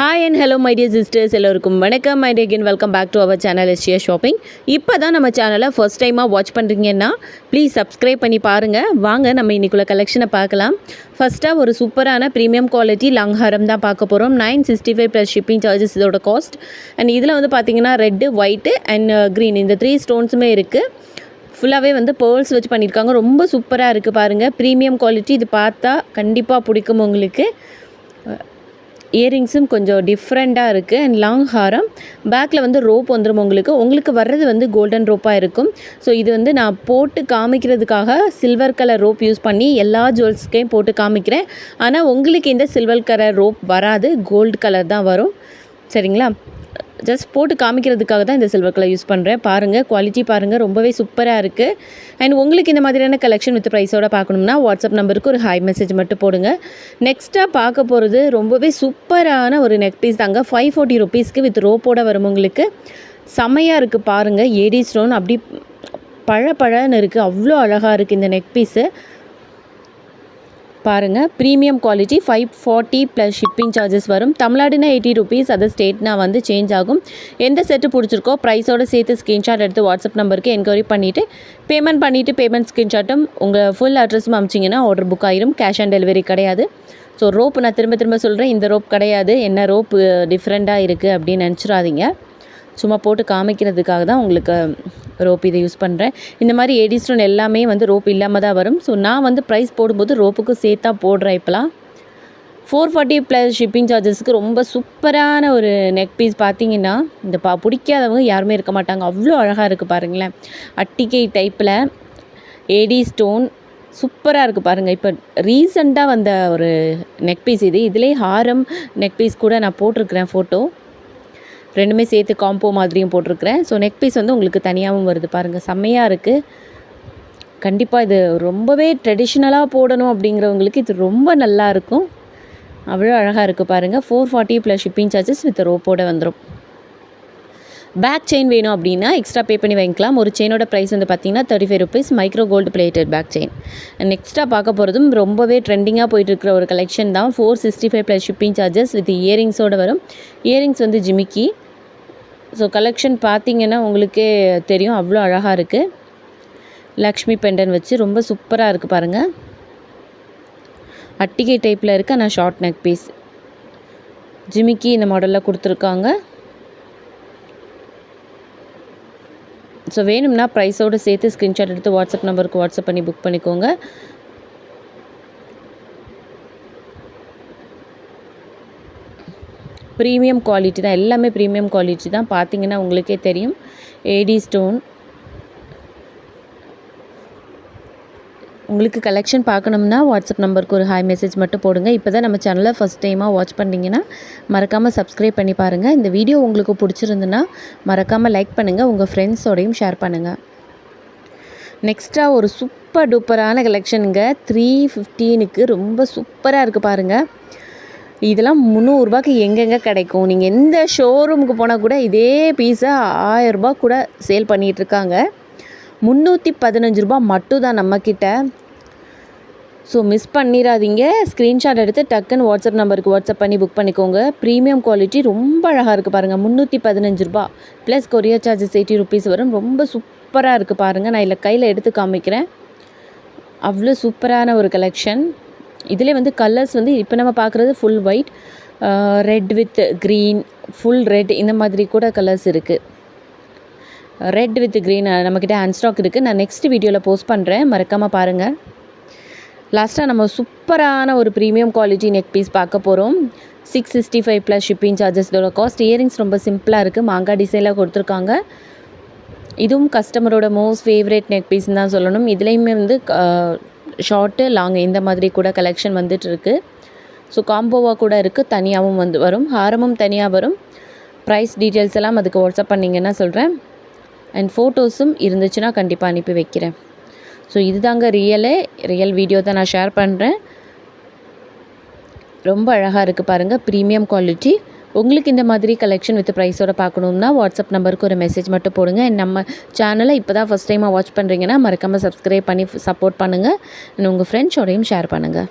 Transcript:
Hi and hello my dear sisters எல்லோருக்கும் வணக்கம். My again welcome back to our channel எஸ்டியா shopping இப்போ தான் நம்ம சேனலை ஃபர்ஸ்ட் டைமாக வாட்ச் பண்ணுறீங்கன்னா ப்ளீஸ் சப்ஸ்கிரைப் பண்ணி பாருங்கள் வாங்க நம்ம இன்றைக்குள்ள கலெக்ஷனை பார்க்கலாம். ஃபஸ்ட்டாக ஒரு சூப்பரான ப்ரீமியம் குவாலிட்டி லாங் ஹாரம் தான் பார்க்க போகிறோம் nine sixty five plus shipping charges இதோட காஸ்ட் அண்ட் இதில் வந்து பார்த்தீங்கன்னா red white and green uh, இந்த த்ரீ ஸ்டோன்ஸுமே இருக்குது ஃபுல்லாகவே வந்து பேர்ல்ஸ் வச்சு பண்ணியிருக்காங்க. ரொம்ப சூப்பராக இருக்குது பாருங்கள் ப்ரீமியம் குவாலிட்டி இது பார்த்தா கண்டிப்பாக பிடிக்கும் உங்களுக்கு. இயரிங்ஸும் கொஞ்சம் டிஃப்ரெண்ட்டாக இருக்குது அண்ட் லாங் ஹாரம். பேக்கில் வந்து ரோப் வந்துடும் உங்களுக்கு. உங்களுக்கு வர்றது வந்து கோல்டன் ரோப்பாக இருக்கும். ஸோ இது வந்து நான் போட்டு காமிக்கிறதுக்காக சில்வர் கலர் ரோப் யூஸ் பண்ணி எல்லா ஜுவல்ஸ்க்கையும் போட்டு காமிக்கிறேன். ஆனால் உங்களுக்கு இந்த சில்வர் கலர் ரோப் வராது. கோல்டு கலர் தான் வரும். சரிங்களா? ஜஸ்ட் போட்டு காமிக்கிறதுக்காக தான் இந்த சில்வர் கலர் யூஸ் பண்ணுறேன் பாருங்கள் குவாலிட்டி பாருங்கள் ரொம்பவே சூப்பராக இருக்குது அண்ட் உங்களுக்கு இந்த மாதிரியான கலெக்ஷன் வித் ப்ரைஸோட பார்க்கணும்னா வாட்ஸ்அப் நம்பருக்கு ஒரு ஹாய் மெசேஜ் மட்டும் போடுங்க. நெக்ஸ்ட்டாக பார்க்க போகிறது ரொம்பவே சூப்பரான ஒரு நெக் பீஸ் தாங்க. ஃபைவ் ஃபார்ட்டி ருபீஸ்க்கு வித் ரோப்போட வரும் உங்களுக்கு. செம்மையாக இருக்குது பாருங்கள் ஏடி ஸ்டோன் அப்படி பழ பழன்னு இருக்குது அவ்வளோ அழகாக இருக்குது இந்த நெக் பீஸு பாருங்கள் premium quality five forty plus shipping charges வரும். தமிழ்நாடுனா எயிட்டி ருபீஸ் அதர் ஸ்டேட்னா வந்து சேஞ்ச் ஆகும். எந்த செட்டு பிடிச்சிருக்கோ ப்ரைஸோடு சேர்த்து ஸ்க்ரீன்ஷாட் எடுத்து வாட்ஸ்அப் நம்பருக்கு என்கொயரி பண்ணிவிட்டு பேமெண்ட் பண்ணிவிட்டு பேமெண்ட் ஸ்க்ரீன்ஷாட்டும் உங்கள் ஃபுல் அட்ரஸும் அமிச்சிங்கன்னா ஆர்டர் புக் ஆயிரும். கேஷ் ஆன் டெலிவரி கிடையாது. ஸோ ரோப் நான் திரும்ப திரும்ப சொல்கிறேன் இந்த ரோப் கிடையாது. என்ன ரோப் டிஃப்ரெண்ட்டாக இருக்குது அப்படின்னு நினச்சிடாதீங்க. சும்மா போட்டு காமிக்கிறதுக்காக தான் உங்களுக்கு ரோப் இதை யூஸ் பண்ணுறேன் இந்த மாதிரி ஏடி ஸ்டோன் எல்லாமே வந்து ரோப் இல்லாமல் தான் வரும். ஸோ நான் வந்து ப்ரைஸ் போடும்போது ரோப்புக்கும் சேர்த்தா போடுறேன் இப்போலாம் ஃபோர் ஃபார்ட்டி ப்ளஸ் ஷிப்பிங் சார்ஜஸ்க்கு ரொம்ப சூப்பரான ஒரு நெக் பீஸ் பார்த்தீங்கன்னா இந்த பா பிடிக்காதவங்க யாருமே இருக்க மாட்டாங்க. அவ்வளோ அழகாக இருக்குது பாருங்களேன். அட்டிகை டைப்பில் ஏடி ஸ்டோன் சூப்பராக இருக்குது பாருங்கள் இப்போ ரீசண்டாக வந்த ஒரு நெக் பீஸ் இது. இதிலே ஹாரம் நெக் பீஸ் கூட நான் போட்டிருக்கிறேன் ஃபோட்டோ ரெண்டுமே சேர்த்து காம்போ மாதிரியும் போட்டிருக்கிறேன். ஸோ நெக் பீஸ் வந்து உங்களுக்கு தனியாகவும் வருது. பாருங்கள் செம்மையாக இருக்குது கண்டிப்பாக இது ரொம்பவே ட்ரெடிஷ்னலாக போடணும் அப்படிங்கிறவங்களுக்கு இது ரொம்ப நல்லா இருக்கும். அவ்வளோ அழகாக இருக்குது பாருங்கள் four forty plus shipping charges with ரோப்போட வந்துடும் பேக் செயின் வேணும் அப்படின்னா எக்ஸ்ட்ரா பே பண்ணி வாங்கிக்கலாம். ஒரு செயினோட ப்ரைஸ் வந்து பார்த்தீங்கன்னா thirty five rupees micro gold plated back chain நெக்ஸ்ட்டாக பார்க்க போகிறதும் ரொம்பவே ட்ரெண்டிங்காக போயிட்டு இருக்கிற ஒரு கலெக்ஷன் தான். Four sixty five plus shipping charges with இயரிங்ஸோடு வரும். இயரிங்ஸ் வந்து ஜிமிக்கி. ஸோ கலெக்ஷன் பார்த்தீங்கன்னா உங்களுக்கே தெரியும். அவ்வளோ அழகாக இருக்குது லக்ஷ்மி பெண்டன் வச்சு ரொம்ப சூப்பராக இருக்குது பாருங்கள் அட்டிகை டைப்பில் இருக்குது ஆனால் ஷார்ட் நெக் பீஸ் ஜிமிக்கி இந்த மாடலில் கொடுத்துருக்காங்க. ஸோ வேணும்னா ப்ரைஸோடு சேர்த்து ஸ்க்ரீன்ஷாட் எடுத்து வாட்ஸ்அப் நம்பருக்கு வாட்ஸ்அப் பண்ணி புக் பண்ணிக்கோங்க. ப்ரீமியம் குவாலிட்டி தான். எல்லாமே ப்ரீமியம் குவாலிட்டி தான். பார்த்தீங்கன்னா உங்களுக்கே தெரியும். ஏடி ஸ்டோன் உங்களுக்கு கலெக்ஷன் பார்க்கணும்னா வாட்ஸ்அப் நம்பருக்கு ஒரு ஹாய் மெசேஜ் மட்டும் போடுங்க. இப்போ தான் நம்ம சேனலை ஃபஸ்ட் டைமாக வாட்ச் பண்ணிங்கன்னா மறக்காமல் சப்ஸ்கிரைப் பண்ணி பாருங்கள் இந்த வீடியோ உங்களுக்கு பிடிச்சிருந்துன்னா மறக்காமல் லைக் பண்ணுங்கள் உங்கள் ஃப்ரெண்ட்ஸோடையும் ஷேர் பண்ணுங்கள் நெக்ஸ்ட்டாக ஒரு சூப்பர் டூப்பரான கலெக்ஷனுங்க த்ரீ ஃபிஃப்டீனுக்கு ரொம்ப சூப்பராக இருக்குது பாருங்கள் இதெல்லாம் முந்நூறுரூபாய்க்கு எங்கெங்கே கிடைக்கும்? நீங்கள் எந்த ஷோரூமுக்கு போனால் கூட இதே பீஸை ஆயரூபா கூட சேல் பண்ணிகிட்ருக்காங்க முந்நூற்றி பதினஞ்சு ரூபா மட்டும் தான் நம்மக்கிட்ட. ஸோ மிஸ் பண்ணிடாதீங்க ஸ்க்ரீன்ஷாட் எடுத்து டக்குன்னு வாட்ஸ்அப் நம்பருக்கு வாட்ஸ்அப் பண்ணி புக் பண்ணிக்கோங்க. ப்ரீமியம் குவாலிட்டி ரொம்ப அழகாக இருக்குது பாருங்கள் முந்நூற்றி பதினஞ்சு ரூபா plus courier charges eighty rupees வரும். ரொம்ப சூப்பராக இருக்குது பாருங்கள் நான் இல்லை கையில் எடுத்து காமிக்கிறேன். அவ்வளோ சூப்பரான ஒரு கலெக்ஷன் இதிலே வந்து கலர்ஸ் வந்து இப்போ நம்ம பார்க்குறது full white red with green full red இந்த மாதிரி கூட கலர்ஸ் இருக்குது ரெட் வித் க்ரீன் நம்மக்கிட்ட ஹேண்ட் ஸ்டாக் இருக்குது நான் நெக்ஸ்ட் வீடியோவில் போஸ்ட் பண்ணுறேன் மறக்காமல் பாருங்கள் லாஸ்ட்டாக நம்ம சூப்பரான ஒரு ப்ரீமியம் குவாலிட்டி நெக் பீஸ் பார்க்க போகிறோம் six sixty five plus shipping charges இதோட காஸ்ட் இயரிங்ஸ் ரொம்ப சிம்பிளாக இருக்குது மாங்காய் டிசைனில் கொடுத்துருக்காங்க. இதுவும் கஸ்டமரோட மோஸ்ட் ஃபேவரேட் நெக் பீஸ்ன்னு தான் சொல்லணும். இதுலேயுமே வந்து ஷார்ட்டு லாங் இந்த மாதிரி கூட கலெக்ஷன் வந்துட்டுருக்கு ஸோ காம்போவாக கூட இருக்குது தனியாகவும் வந்து வரும். ஹாரமும் தனியாக வரும். ப்ரைஸ் டீட்டெயில்ஸ் எல்லாம் அதுக்கு வாட்ஸ்அப் பண்ணிங்கன்னா சொல்கிறேன் அண்ட் ஃபோட்டோஸும் இருந்துச்சுன்னா கண்டிப்பாக அனுப்பி வைக்கிறேன். ஸோ இதுதாங்க ரியலே ரியல் வீடியோ தான் நான் ஷேர் பண்ணுறேன் ரொம்ப அழகாக இருக்குது பாருங்கள் ப்ரீமியம் குவாலிட்டி உங்களுக்கு இந்த மாதிரி கலெக்ஷன் வித் ப்ரைஸோட பார்க்கணும்னா வாட்ஸ்அப் நம்பருக்கு ஒரு மெசேஜ் மட்டும் போடுங்க. நம்ம சேனலை இப்போ தான் ஃபஸ்ட் டைமாக வாட்ச் பண்ணுறீங்கன்னா மறக்காமல் சப்ஸ்கிரைப் பண்ணி சப்போர்ட் பண்ணுங்கள் உங்கள் ஃப்ரெண்ட்ஸோடையும் ஷேர் பண்ணுங்கள்